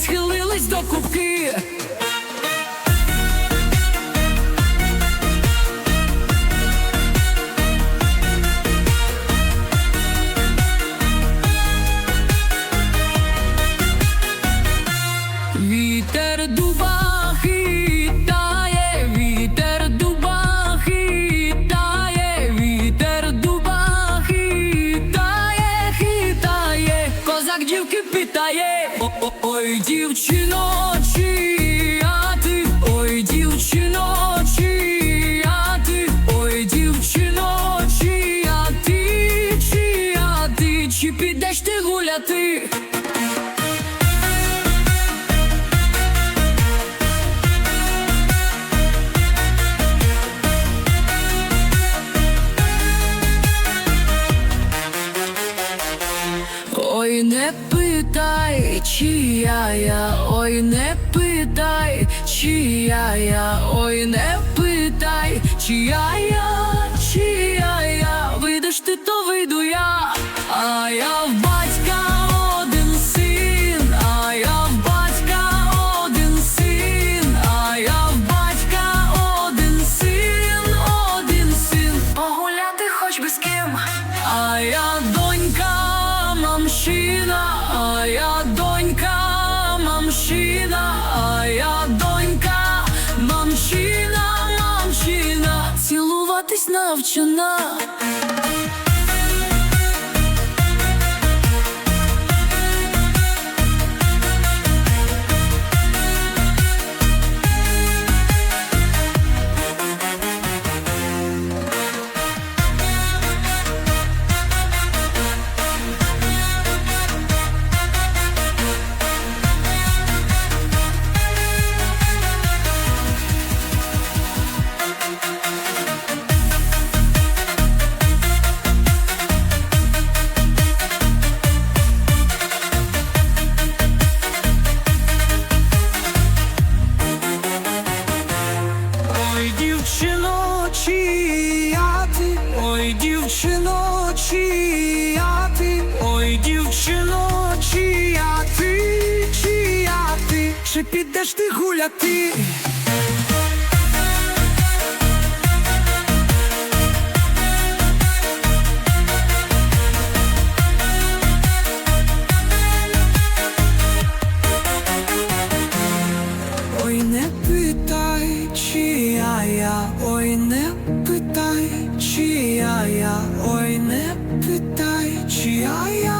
схилились до кубки. Питає Ой, дівчино, питай, чия я, ой, не питай, чия я, ой, не питай, чия я, чия я, вийдеш ти, то вийду я, а я в батька один син, а я батька один син, а я батька один син, один син, погуляти хоч би з ким, а я донька мамщина, а я донька мамщина, а я донька мамщина, мамщина, цілуватись навчена. Чия ти, ой, дівчино, чия ти, чия ти, чи підеш ти гуляти? Ой, не питай, чия я, ой, не питай, чия я, ой, не питай, чия я, чия